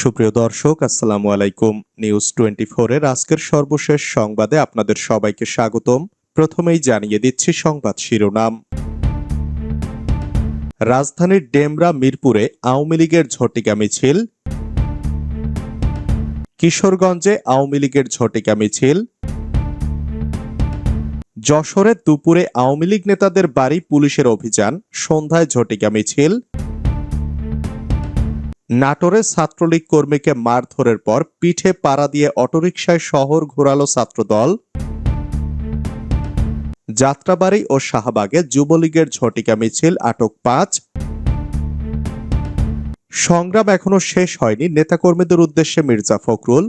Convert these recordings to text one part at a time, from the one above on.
সুপ্রিয় দর্শক, আসসালামু আলাইকুম। নিউজ টোয়েন্টি এর আজকের সর্বশেষ সংবাদে আপনাদের সবাইকে স্বাগতম। প্রথমেই জানিয়ে দিচ্ছি সংবাদ শিরোনাম। রাজধানীর ডেমরা মিরপুরে আওয়ামী লীগের ঝটিকা মিছিল। কিশোরগঞ্জে আওয়ামী লীগের ঝটিকা মিছিল। যশোরে দুপুরে আওয়ামী লীগ নেতাদের বাড়ি পুলিশের অভিযান, সন্ধ্যায় ঝটিকা মিছিল। নাটোরে ছাত্রলীগ কর্মীকে মারধরের পর পিঠে পাড়া দিয়ে অটোরিকশায় শহর ঘোরালো ছাত্রদল। যাত্রাবাড়ি ও শাহবাগে যুবলীগের ঝটিকা মিছিল, আটক পাঁচ। সংগ্রাম এখনও শেষ হয়নি, নেতাকর্মীদের উদ্দেশ্যে মির্জা ফখরুল।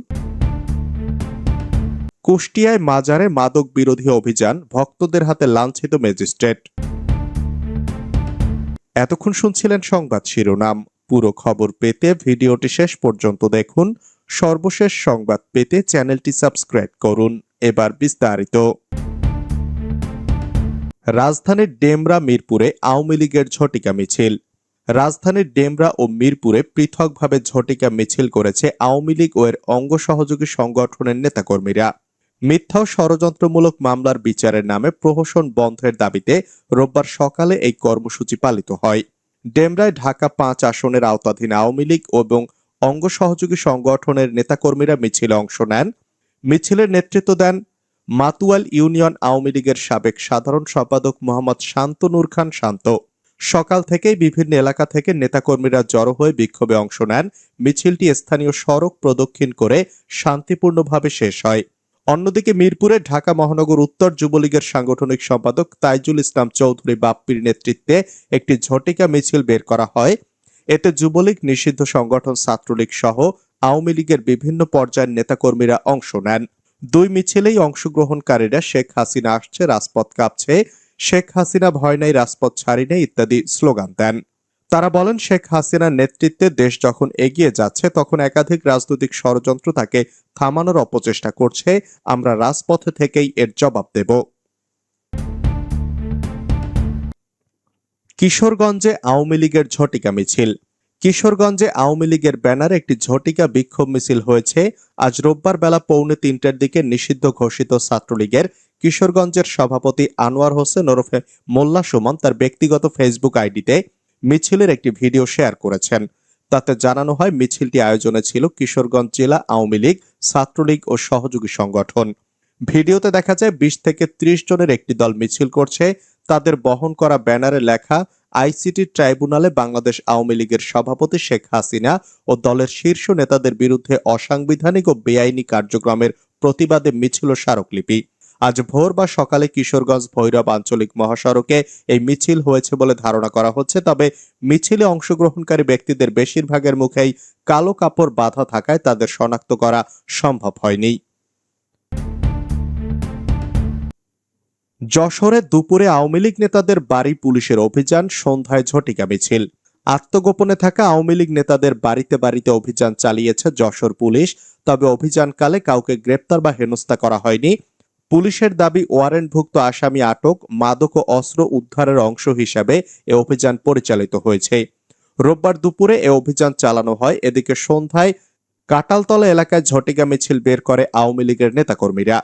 কুষ্টিয়ায় মাজারে মাদক বিরোধী অভিযান, ভক্তদের হাতে লাঞ্ছিত ম্যাজিস্ট্রেট। এতক্ষণ শুনছিলেন সংবাদ শিরোনাম। পুরো খবর পেতে ভিডিওটি শেষ পর্যন্ত দেখুন। সর্বশেষ সংবাদ পেতে চ্যানেলটি সাবস্ক্রাইব করুন। এবার বিস্তারিত। রাজধানীর ডেমরা মিরপুরে আওয়ামী লীগের ঝটিকা মিছিল। রাজধানীর ডেমরা ও মিরপুরে পৃথকভাবে ঝটিকা মিছিল করেছে আওয়ামী লীগ ও এর অঙ্গ সহযোগী সংগঠনের নেতাকর্মীরা। মিথ্যা ষড়যন্ত্রমূলক মামলার বিচারের নামে প্রহসন বন্ধের দাবিতে রোববার সকালে এই কর্মসূচি পালিত হয়। ডেমরায় ঢাকা পাঁচ আসনের আওতাধীন আওয়ামী লীগ এবং অঙ্গ সহযোগী সংগঠনের নেতাকর্মীরা মিছিলে অংশ নেন। মিছিলের নেতৃত্ব দেন মাতুয়াল ইউনিয়ন আওয়ামী লীগের সাবেক সাধারণ সম্পাদক মোহাম্মদ শান্ত নূর খান শান্ত। সকাল থেকেই বিভিন্ন এলাকা থেকে নেতাকর্মীরা জড়ো হয়ে বিক্ষোভে অংশ নেন। মিছিলটি স্থানীয় সড়ক প্রদক্ষিণ করে শান্তিপূর্ণভাবে শেষ হয়। অন্যদিকে মিরপুরে ঢাকা মহানগর উত্তর যুবলীগের সাংগঠনিক সম্পাদক তাইজুল ইসলাম চৌধুরী বাপ্পির নেতৃত্বে একটি ঝটিকা মিছিল বের করা হয়। এতে যুবলীগ, নিষিদ্ধ সংগঠন, ছাত্রলীগ সহ আওয়ামী লীগের বিভিন্ন পর্যায়ের নেতাকর্মীরা অংশ নেন। দুই মিছিলেই অংশগ্রহণকারীরা শেখ হাসিনা আসছে, রাজপথ কাঁপছে। শেখ হাসিনা ভয় নাই, রাজপথ ছাড়ি নেই ইত্যাদি স্লোগান দেন। তারা বলেন, শেখ হাসিনার নেতৃত্বে দেশ যখন এগিয়ে যাচ্ছে, তখন একাধিক রাজনৈতিক ষড়যন্ত্র তাকে থামানোর অপচেষ্টা করছে। আমরা রাজপথে থেকেই এর জবাব দেব। কিশোরগঞ্জে আওয়ামী লীগের ঝটিকা মিছিল। কিশোরগঞ্জে আওয়ামী লীগের ব্যানারে একটি ঝটিকা বিক্ষোভ মিছিল হয়েছে। আজ রোববার বেলা পৌনে তিনটার দিকে নিষিদ্ধ ঘোষিত ছাত্রলীগের কিশোরগঞ্জের সভাপতি আনোয়ার হোসেন ওরফে মোল্লা সুমন তার ব্যক্তিগত ফেসবুক আইডিতে মিছিলের একটি ভিডিও শেয়ার করেছেন। তাতে জানানো হয়, মিছিলটি আয়োজনে ছিল কিশোরগঞ্জ জেলা আওয়ামী লীগ, ছাত্রলীগ ও সহযোগী সংগঠন। ভিডিওতে দেখা যায়, বিশ থেকে ত্রিশ জনের একটি দল মিছিল করছে। তাদের বহন করা ব্যানারে লেখা, আইসিটি ট্রাইব্যুনালে বাংলাদেশ আওয়ামী লীগের সভাপতি শেখ হাসিনা ও দলের শীর্ষ নেতাদের বিরুদ্ধে অসাংবিধানিক ও বেআইনি কার্যক্রমের প্রতিবাদে মিছিল স্মারকলিপি। আজ ভোর বা সকালে কিশোরগঞ্জ ভৈরব আঞ্চলিক মহাসড়কে এই মিছিল হয়েছে বলে ধারণা করা হচ্ছে, তবে মিছিলে অংশগ্রহণকারী ব্যক্তিদের বেশিরভাগের মুখেই কালো কাপড় বাঁধা থাকায় তাদের শনাক্ত করা সম্ভব হয়নি। যশোরে দুপুরে আওয়ামী লীগ নেতাদের বাড়ি পুলিশের অভিযান, সন্ধ্যায় ঝটিকা মিছিল। আত্মগোপনে থাকা আওয়ামী লীগ নেতাদের বাড়িতে বাড়িতে অভিযান চালিয়েছে যশোর পুলিশ, তবে অভিযানকালে কাউকে গ্রেপ্তার বা হেনস্থা করা হয়নি। পুলিশের দাবি ওয়ারেন্টভুক্ত আসামি আটক, মাদক ও অস্ত্র উদ্ধারের অংশ হিসাবে এ অভিযান পরিচালিত হয়েছে। রোববার দুপুরে এ অভিযান চালানো হয়। এদিকে সন্ধ্যায় কাটালতলা এলাকায় ঝটিকা মিছিল বের করে আওয়ামী লীগের নেতাকর্মীরা।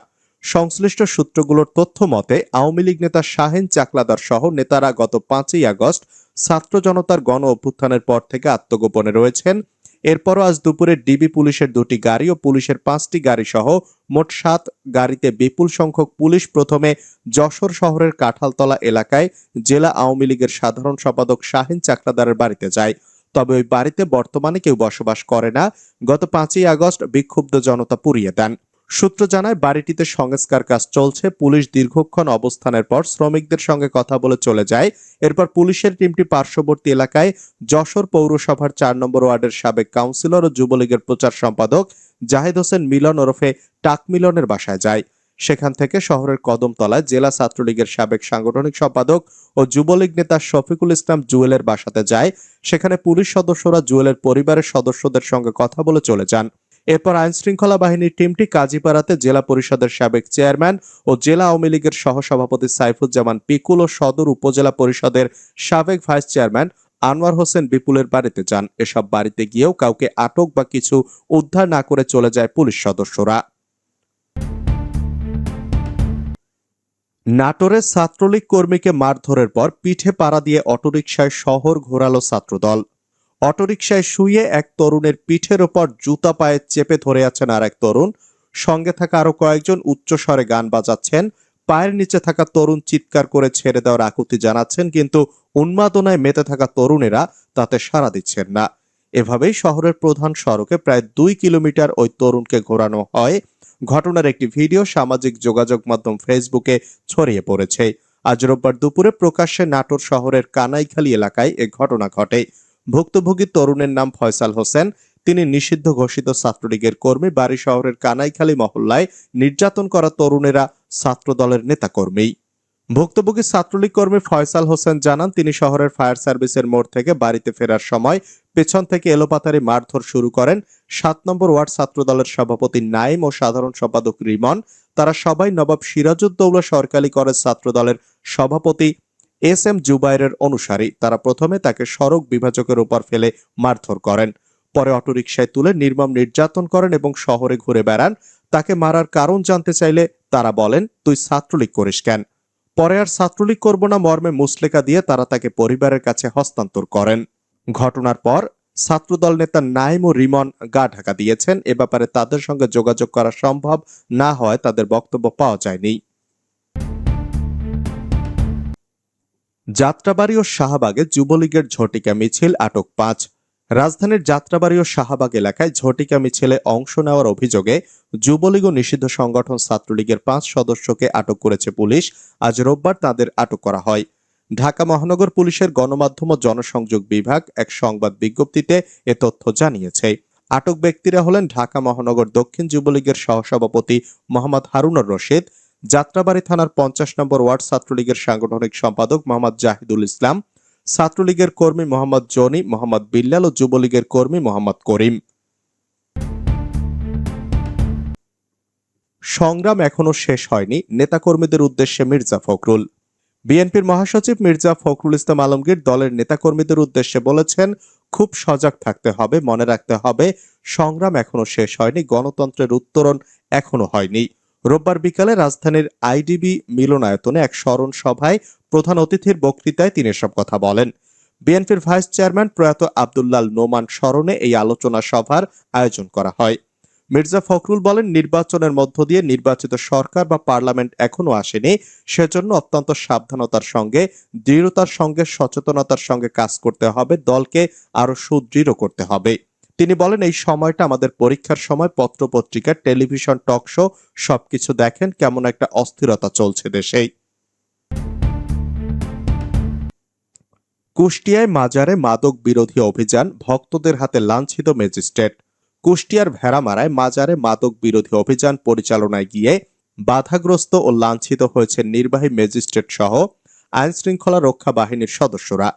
সংশ্লিষ্ট সূত্রগুলোর তথ্য মতে, আওয়ামী লীগ নেতা শাহেন চাকলাদার সহ নেতারা গত পাঁচই আগস্ট ছাত্র জনতার গণ অভ্যুত্থানের পর থেকে আত্মগোপনে রয়েছেন। এরপরও আজ দুপুরে ডিবি পুলিশের দুটি গাড়ি ও পুলিশের পাঁচটি গাড়ি সহ মোট সাত গাড়িতে বিপুল সংখ্যক পুলিশ প্রথমে যশোর শহরের কাঁঠালতলা এলাকায় জেলা আওয়ামী লীগের সাধারণ সম্পাদক শাহিন চাকরাদারের বাড়িতে যায়। তবে ওই বাড়িতে বর্তমানে কেউ বসবাস করে না। গত পাঁচই আগস্ট বিক্ষুব্ধ জনতা পুড়িয়ে দেন। সূত্র জানায়, বাড়িটিতে সংস্কার কাজ চলছে। পুলিশ দীর্ঘক্ষণ অবস্থানের পর শ্রমিকদের সঙ্গে কথা বলে চলে যায়। এরপর পুলিশের টিমটি পার্শ্ববর্তী এলাকায় যশোর পৌরসভার চার নম্বর ওয়ার্ডের সাবেক কাউন্সিলর ও যুবলীগের প্রচার সম্পাদক জাহেদ হোসেন মিলন ওরফে টাক মিলনের বাসায় যায়। সেখান থেকে শহরের কদমতলায় জেলা ছাত্রলীগের সাবেক সাংগঠনিক সম্পাদক ও যুবলীগ নেতা শফিকুল ইসলাম জুয়েলের বাসাতে যায়। সেখানে পুলিশ সদস্যরা জুয়েলের পরিবারের সদস্যদের সঙ্গে কথা বলে চলে যান। এরপর আইন শৃঙ্খলা বাহিনীর টিমটি কাজীপাড়াতে জেলা পরিষদের সাবেক চেয়ারম্যান ও জেলা আওয়ামী লীগের সহসভাপতি সাইফুজ্জামান পিকুল ও সদর উপজেলা পরিষদের সাবেক ভাইস চেয়ারম্যান আনোয়ার হোসেন বিপুলের বাড়িতে যান। এসব বাড়িতে গিয়েও কাউকে আটক বা কিছু উদ্ধার না করে চলে যায় পুলিশ সদস্যরা। নাটোরে ছাত্রলীগ কর্মীকে মারধরের পর পিঠে পাড়া দিয়ে অটোরিকশায় শহর ঘোরালো ছাত্রদল। অটোরিকশায় শুয়ে এক তরুণের পিঠের ওপর জুতা পায়ে চেপে ধরে আছেন আর এক তরুণ। সঙ্গে থাকা আরও কয়েকজন উচ্চস্বরে গান বাজাচ্ছেন। পায়ের নিচে থাকা তরুণ চিৎকার করে ছেড়ে দেওয়ার আকুতি জানাচ্ছেন, কিন্তু উন্মাদনায় মেতে থাকা তরুণেরা তাতে সাড়া দিচ্ছেন না। এভাবেই শহরের প্রধান সড়কে প্রায় দুই কিলোমিটার ওই তরুণকে ঘোরানো হয়। ঘটনার একটি ভিডিও সামাজিক যোগাযোগ মাধ্যম ফেসবুকে ছড়িয়ে পড়েছে। আজ রোববার দুপুরে প্রকাশ্যে নাটোর শহরের কানাইখালী এলাকায় এ ঘটনা ঘটে। ভুক্তভোগী তরুণের নাম ফয়সাল হোসেন। তিনি নিষিদ্ধ ঘোষিত ছাত্রলীগের কর্মী, বাড়ি শহরের কানাইখালী মহল্লায় নির্যাতন করা তরুণেরা ছাত্র ছাত্রদলের নেতাকর্মী। ভুক্তভোগী ছাত্রলীগ কর্মী ফয়সাল হোসেন জানান, তিনি শহরের ফায়ার সার্ভিসের মোড় থেকে বাড়িতে ফেরার সময় পেছন থেকে এলোপাতারি মারধর শুরু করেন। সাত নম্বর ওয়ার্ড ছাত্রদলের সভাপতি নাইম ও সাধারণ সম্পাদক রিমন। তারা সবাই নবাব সিরাজউদ্দৌলা সরকারি কলেজ ছাত্রদলের সভাপতি এস এম জুবাইরের অনুসারী তারা প্রথমে তাকে সড়ক বিভাজকের উপর ফেলে মারধর করেন। পরে অটোরিকশায় তুলে নির্মম নির্যাতন করেন এবং শহরে ঘুরে বেড়ান। তাকে মারার কারণ জানতে চাইলে তারা বলেন, তুই ছাত্রলীগ করিস কেন? পরে আর ছাত্রলীগ করব না মর্মে মুসলেকা দিয়ে তারা তাকে পরিবারের কাছে হস্তান্তর করেন। ঘটনার পর ছাত্রদল নেতা নাইম ও রিমন গা ঢাকা দিয়েছেন। এ ব্যাপারে তাদের সঙ্গে যোগাযোগ করা সম্ভব না হয় তাদের বক্তব্য পাওয়া যায়নি। যাত্রাবাড়ি ও শাহবাগে যুবলীগের ঝটিকা মিছিল আটক পাঁচ। রাজধানীর যাত্রাবাড়ি ও শাহবাগ এলাকায় ঝটিকা মিছিলে অংশ নেওয়ার অভিযোগে যুবলীগ ও নিষিদ্ধ সংগঠন ছাত্রলীগের পাঁচ সদস্যকে আটক করেছে পুলিশ। আজ রোববার তাদের আটক করা হয়। ঢাকা মহানগর পুলিশের গণমাধ্যম ও জনসংযোগ বিভাগ এক সংবাদ বিজ্ঞপ্তিতে এ তথ্য জানিয়েছে। আটক ব্যক্তিরা হলেন ঢাকা মহানগর দক্ষিণ যুবলীগের সহসভাপতি মোহাম্মদ হারুনুর রশিদ যাত্রাবাড়ি থানার পঞ্চাশ নম্বর ওয়ার্ড ছাত্রলীগের সাংগঠনিক সম্পাদক মোহাম্মদ জাহিদুল ইসলাম, ছাত্রলীগের কর্মী মোহাম্মদ জনি, মোহাম্মদ বিল্লাল ও যুবলীগের কর্মী মোহাম্মদ করিম। সংগ্রাম এখনও শেষ হয়নি, নেতাকর্মীদের উদ্দেশ্যে মির্জা ফখরুল। বিএনপির মহাসচিব মির্জা ফখরুল ইসলাম আলমগীর দলের নেতাকর্মীদের উদ্দেশ্যে বলেছেন, খুব সজাগ থাকতে হবে, মনে রাখতে হবে, সংগ্রাম এখনও শেষ হয়নি, গণতন্ত্রের উত্তরণ এখনও হয়নি। রোববার বিকালে রাজধানীর আইডিবি মিলনায়তনে এক স্মরণ সভায় প্রধান অতিথির বক্তৃতায় তিনি এসব কথা বলেন। বিএনপির ভাইস চেয়ারম্যান প্রয়াত আবদুল্লাল নোমান স্মরণে এই আলোচনা সভার আয়োজন করা হয়। মির্জা ফখরুল বলেন, নির্বাচনের মধ্য দিয়ে নির্বাচিত সরকার বা পার্লামেন্ট এখনও আসেনি, সেজন্য অত্যন্ত সাবধানতার সঙ্গে, দৃঢ়তার সঙ্গে, সচেতনতার সঙ্গে কাজ করতে হবে, দলকে আরও সুদৃঢ় করতে হবে। তিনি বলেন, এই সময়টা আমাদের পরীক্ষার সময় পত্রপত্রিকা, টেলিভিশন, টক শো সবকিছু দেখেন কেমন একটা অস্থিরতা চলছে দেশেই। কুষ্টিয়ায় মাজারে মাদক বিরোধী অভিযান, ভক্তদের হাতে লাঞ্ছিত ম্যাজিস্ট্রেট। কুষ্টিয়ার ভেড়ামারায় মাজারে মাদক বিরোধী অভিযান পরিচালনায় গিয়ে বাধাগ্রস্ত ও লাঞ্ছিত হয়েছে নির্বাহী ম্যাজিস্ট্রেট সহ আইন শৃঙ্খলা রক্ষা বাহিনীর সদস্যরা।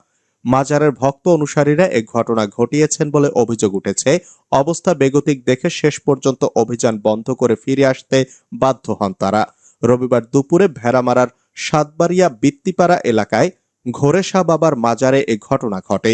মাজারের ভক্ত অনুসারীরা এ ঘটনা ঘটিয়েছেন বলে অভিযোগ উঠেছে। অবস্থা বেগতিক দেখে শেষ পর্যন্ত অভিযান বন্ধ করে ফিরে আসতে বাধ্য হন তারা। রবিবার দুপুরে ভেড়ামারার সাতবাড়িয়া বৃত্তিপাড়া এলাকায় ঘোরেশা বাবার মাজারে এ ঘটনা ঘটে।